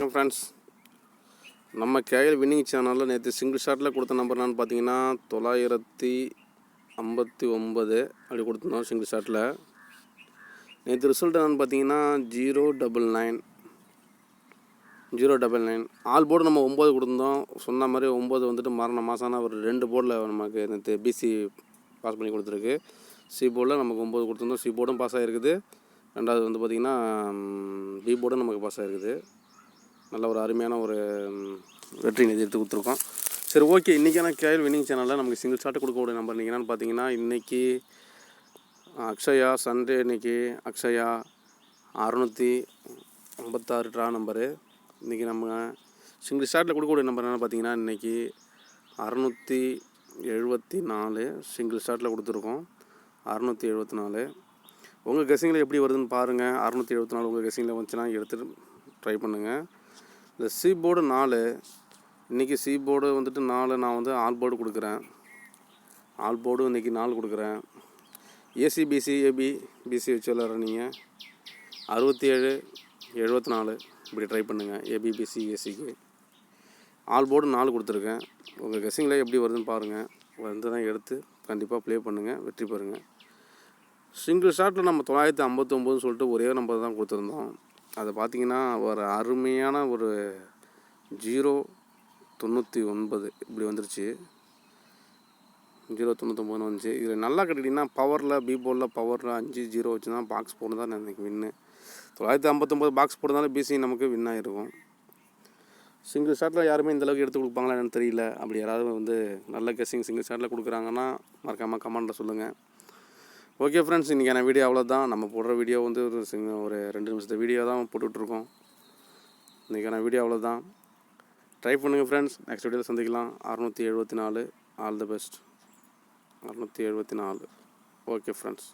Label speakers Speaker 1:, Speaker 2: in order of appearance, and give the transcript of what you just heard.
Speaker 1: வணக்கம் ஃப்ரெண்ட்ஸ் நம்ம KL winning சேனலில் நேற்று சிங்கிள் ஷாட்டில் கொடுத்த நம்பர் என்னன்னு பார்த்தீங்கன்னா தொள்ளாயிரத்தி ஐம்பத்தி ஒம்பது அப்படி கொடுத்துருந்தோம் சிங்கிள் ஷாட்டில் நேற்று ரிசல்ட் என்னன்னு பார்த்தீங்கன்னா zero double nine zero double nine all board நம்ம ஒம்பது கொடுத்துருந்தோம். சொன்ன மாதிரி ஒம்பது வந்துட்டு மரண மாதம்னா ஒரு ரெண்டு போர்டில் நமக்கு நேற்று பிசி பாஸ் பண்ணி கொடுத்துருக்கு. சி போர்டில் நமக்கு ஒம்பது கொடுத்துருந்தோம். சி போர்டும் பாஸ் ஆகிருக்குது ரெண்டாவது வந்து பார்த்திங்கன்னா பி போர்டும் நமக்கு பாஸ் ஆகிருக்குது நல்ல ஒரு அருமையான ஒரு வெற்றி நிதி எடுத்து கொடுத்துருக்கோம். சரி ஓகே. இன்றைக்கான கேஎல் வின்னிங் சேனலில் நமக்கு சிங்கிள் ஷாட் கொடுக்கக்கூடிய நம்பர் நீங்கள் என்னென்னு பார்த்தீங்கன்னா இன்றைக்கி அக்ஷயா சண்டே இன்னைக்கு அக்ஷயா அறநூற்றி ஐம்பத்தாறு ட்ரா நம்பரு இன்றைக்கி நம்ம சிங்கிள் ஷாட்டில் கொடுக்கக்கூடிய நம்பர் என்னென்னு பார்த்தீங்கன்னா இன்றைக்கி அறநூற்றி எழுபத்தி நாலு சிங்கிள் ஷாட்டில் கொடுத்துருக்கோம். அறநூற்றி எழுபத்தி நாலு உங்கள் கெஸிங்கில் எப்படி வருதுன்னு பாருங்கள் அறநூற்றி எழுபத்தி நாலு உங்கள் கெஸிங்கில் வந்துச்சுன்னா எடுத்துகிட்டு ட்ரை பண்ணுங்கள் இந்த சி போர்டு நாலு இன்றைக்கி சி போர்டு வந்துட்டு நாலு நான் வந்து ஆல் போர்டு கொடுக்குறேன். ஆல் போர்டு இன்றைக்கி நாலு கொடுக்குறேன். ஏசி பிசி ஏபி பிசி வச்சு விளாட்ற நீங்கள் அறுபத்தி ஏழு எழுபத்தி நாலு இப்படி ட்ரை பண்ணுங்கள் ஏபிபிசி ஏசிக்கு ஆல் போர்டு நாலு கொடுத்துருக்கேன். உங்கள் கெஸிங்கில் எப்படி வருதுன்னு பாருங்கள் வந்து தான் எடுத்து கண்டிப்பாக ப்ளே பண்ணுங்கள் வெற்றி பெறுங்கள் சிங்கிள் ஷாட்டில் நம்ம தொள்ளாயிரத்தி ஐம்பத்தொம்போதுன்னு சொல்லிட்டு ஒரே நம்பர் தான் கொடுத்துருந்தோம். அதை பார்த்தீங்கன்னா ஒரு அருமையான ஒரு ஜீரோ தொண்ணூற்றி ஒன்பது இப்படி வந்துருச்சு. ஜீரோ தொண்ணூத்தொம்பதுன்னு வந்துச்சு. இதில் நல்லா கட்டிட்டிங்கன்னா பவரில் பி போர்டில் பவரில் அஞ்சு ஜீரோ வச்சு தான் பாக்ஸ் போட்டு தான் எனக்கு வின்னு தொள்ளாயிரத்தி ஐம்பத்தொம்போது பாக்ஸ் போட்டதாலும் பிசி நமக்கு வின் ஆகிருக்கும் சிங்கிள் ஷாட்டில் யாருமே இந்த அளவுக்கு எடுத்து கொடுப்பாங்களா என்னன்னு தெரியல. அப்படி யாராவது வந்து நல்ல கெஸ்ஸிங் சிங்கிள் ஷாட்டில் கொடுக்குறாங்கன்னா மறக்காமல் கமெண்ட்டில் சொல்லுங்கள் ஓகே ஃப்ரெண்ட்ஸ் இன்றைக்கான வீடியோ அவ்வளோதான் நம்ம போடுற வீடியோ வந்து ஒரு ஒரு ரெண்டு நிமிஷத்து வீடியோ தான் போட்டுட்ருக்கோம். இன்றைக்கான வீடியோ அவ்வளோதான் ட்ரை பண்ணுங்கள் ஃப்ரெண்ட்ஸ் நெக்ஸ்ட் வீடியோவில் சந்திக்கலாம். அறநூற்றி எழுபத்தி நாலு. ஆல் தி பெஸ்ட் அறநூற்றி எழுபத்தி நாலு. Okay friends